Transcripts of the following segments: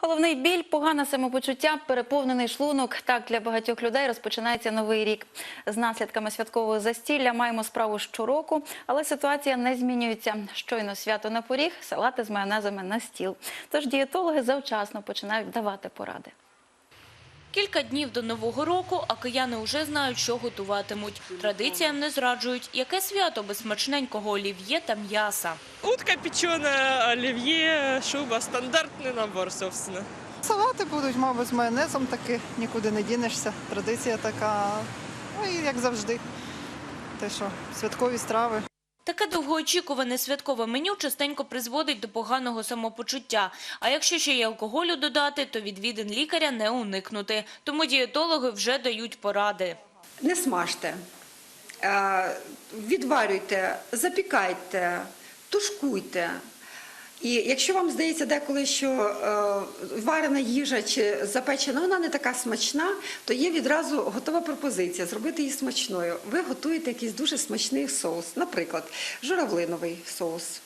Головний біль, погане самопочуття, переповнений шлунок. Так для багатьох людей розпочинається новий рік. З наслідками святкового застілля маємо справу щороку, але ситуація не змінюється. Щойно свято на поріг, салати з майонезами на стіл. Тож дієтологи завчасно починають давати поради. Кілька днів до Нового року, а кияни вже знають, що готуватимуть. Традиціям не зраджують. Яке свято без смачненького олів'є та м'яса? Утка печеная, оливье, шуба, стандартный набор, собственно. Салати будуть, мабуть, з майонезом таки, нікуди не дінешся. Традиція така, ну і як завжди. Те, що святкові страви. Таке довгоочікуване святкове меню частенько призводить до поганого самопочуття. А якщо ще й алкоголю додати, то відвідин лікаря не уникнути. Тому дієтологи вже дають поради. Не смажте, е, відварюйте, запікайте, тушкуйте. І якщо вам здається деколи, що е, варена їжа чи запечена, вона не така смачна, то є відразу готова пропозиція зробити її смачною. Ви готуєте якийсь дуже смачний соус, наприклад, журавлиновий соус,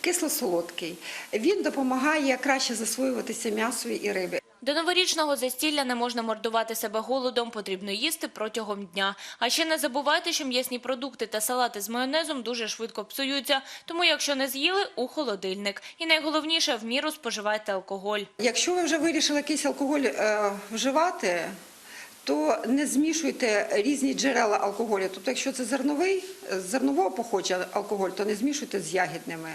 кисло-солодкий. Він допомагає краще засвоюватися м'ясу і риби. До новорічного застілля не можна мордувати себе голодом, потрібно їсти протягом дня. А ще не забувайте, що м'ясні продукти та салати з майонезом дуже швидко псуються, тому якщо не з'їли – у холодильник. І найголовніше – в міру споживайте алкоголь. Якщо ви вже вирішили якийсь алкоголь е, вживати, то не змішуйте різні джерела алкоголю. Тобто, якщо це зерновий, е, зернового походження алкоголь, то не змішуйте з ягідними.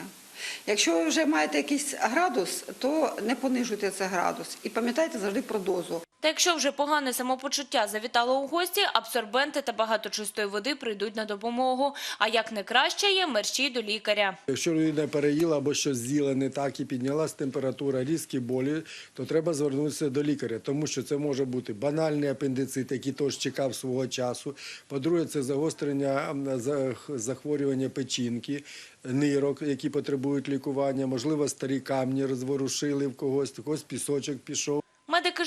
Якщо ви вже маєте якийсь градус, то не понижуйте цей градус. І пам'ятайте завжди про дозу. Та якщо вже погане самопочуття завітало у гості, абсорбенти та багато чистої води прийдуть на допомогу. А як не краще є, мерщій до лікаря. Якщо людина переїла або щось з'їла не так і піднялась температура, різкі болі, то треба звернутися до лікаря, тому що це може бути банальний апендицит, який теж чекав свого часу. По-друге, це загострення захворювання печінки, нирок, які потребують лікування. Можливо, старі камні розворушили в когось, когось пісочок пішов.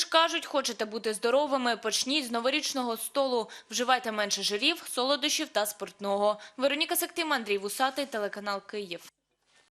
Ж кажуть, хочете бути здоровими, почніть з новорічного столу. Вживайте менше жирів, солодощів та спиртного. Вероніка Сектим, Андрій Вусатий, телеканал Київ.